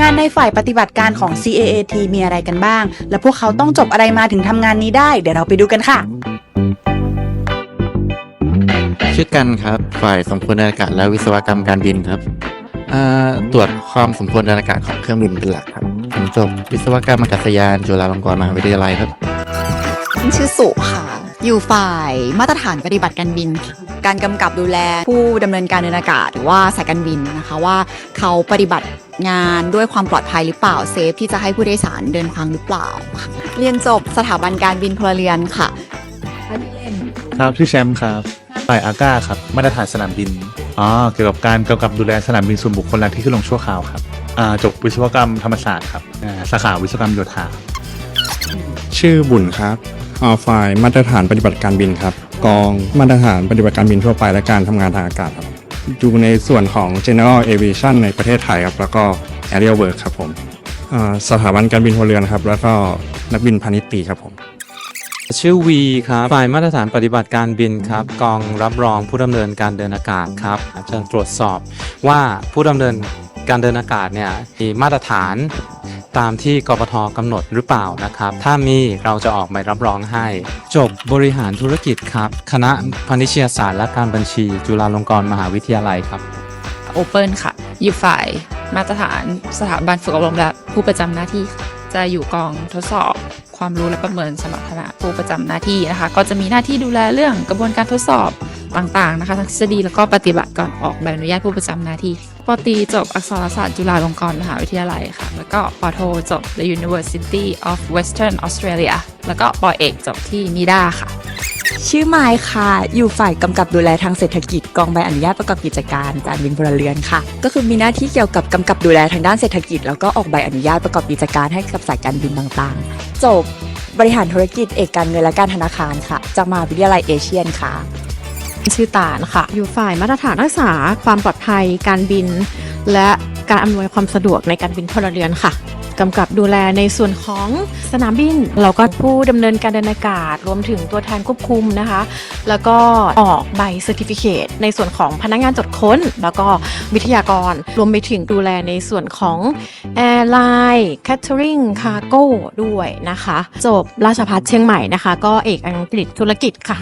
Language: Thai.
งานในฝ่ายปฏิบัติการของ CAAT มีอะไรกันบ้าง และพวกเขาต้องจบอะไรมาถึงทำงานนี้ได้ เดี๋ยวเราไปดูกันค่ะ ชื่อกันครับ ฝ่ายสมควรเดินอากาศและวิศวกรรมการบินครับอ่าตรวจความสมควรเดินอากาศของเครื่องบินเป็นหลักครับผมจบวิศวกรรมอากาศยานจุฬาลงกรณ์มหาวิทยาลัยครับ ชื่อสุค่ะ อยู่ฝ่ายมาตรฐานปฏิบัติการบิน การกำกับดูแล ผู้ดำเนินการเดินอากาศ หรือว่าสายการบินนะคะว่าเขาปฏิบัติงานด้วยความปลอดภัยหรือเปล่าเซฟที่จะให้ผู้โดยสารเดินทางหรือเปล่าค่ะเรียนจบสถาบันการบินพลเรือนค่ะครับชื่อแชมป์ครับฝ่ายอาก้าครับมาตรฐานสนามบินอ๋อเกี่ยวกับการกำกับดูแลสนามบินส่วนบุคคลและที่ขึ้นลงชั่วคราวครับอ่าจบวิศวกรรมธรรมศาสตร์ครับอ่าสาขาวิศวกรรมโยธาชื่อบุญครับอ่าฝ่ายมาตรฐานปฏิบัติการบินครับ กองมาตรฐานปฏิบัติการบินทั่วไปและการทำงานทางอากาศครับอยู่ในส่วนของ General Aviation ในประเทศไทยครับแล้วก็ Aerial Work ครับผมสถาบันการบินพลเรือนครับแล้วก็นักบินพาณิชย์ปีครับผมชื่อวีครับฝ่ายมาตรฐานปฏิบัติการบินครับ กองรับรองผู้ดำเนินการเดินอากาศครับจะตรวจสอบว่าผู้ดำเนินการเดินอากาศเนี่ยมีมาตรฐาน ตามที่กปทกำหนดหรือเปล่านะครับ ถ้ามีเราจะออกใบรับรองให้ จบบริหารธุรกิจครับ คณะพาณิชยศาสตร์และการบัญชี จุฬาลงกรณ์มหาวิทยาลัยครับ โอเปิลค่ะ อยู่ฝ่ายมาตรฐานสถาบันฝึกอบรมและผู้ประจำหน้าที่ค่ะจะอยู่กองทดสอบความรู้และประเมินสมรรถนะผู้ประจำหน้าที่นะคะ ก็จะมีหน้าที่ดูแลเรื่องกระบวนการทดสอบ ต่างๆนะคะทั้งทฤษฎีแล้วก็ปฏิบัติก่อนออกใบอนุญาตผู้ประจำหน้าที่ปอตีจบอักษรศาสตร์จุฬาลงกรณ์มหาวิทยาลัยค่ะ แล้วก็ปอโทจบ The University of Western Australia แล้วก็ปอเอกจบที่นิด้าค่ะ ชื่อไมค์ค่ะ อยู่ฝ่ายกำกับดูแลทางเศรษฐกิจกองใบอนุญาตประกอบกิจการการบินพลเรือนค่ะ ก็คือมีหน้าที่เกี่ยวกับกำกับดูแลทางด้านเศรษฐกิจ แล้วก็ออกใบอนุญาตประกอบกิจการให้กับสายการบินต่างๆ จบบริหารธุรกิจเอกการเงินและการธนาคารค่ะจากมหาวิทยาลัยเอเชียนค่ะ ชื่อตาลค่ะอยู่ฝ่ายมาตรฐานรักษาความปลอดภัย การบิน และการอำนวยความสะดวกในการบินพลเรือนค่ะกำกับดูแลในส่วนของสนามบิน เราก็ผู้ดำเนินการเดินอากาศ รวมถึงตัวแทนควบคุมนะคะ แล้วก็ออกใบเซอร์ติฟิเคตในส่วนของพนักงานจดค้น แล้วก็วิทยากร รวมไปถึงดูแลในส่วนของแอร์ไลน์แคทเทอริงคาร์โก้ด้วยนะคะ จบราชภัฏเชียงใหม่นะคะ ก็เอกอังกฤษธุรกิจค่ะ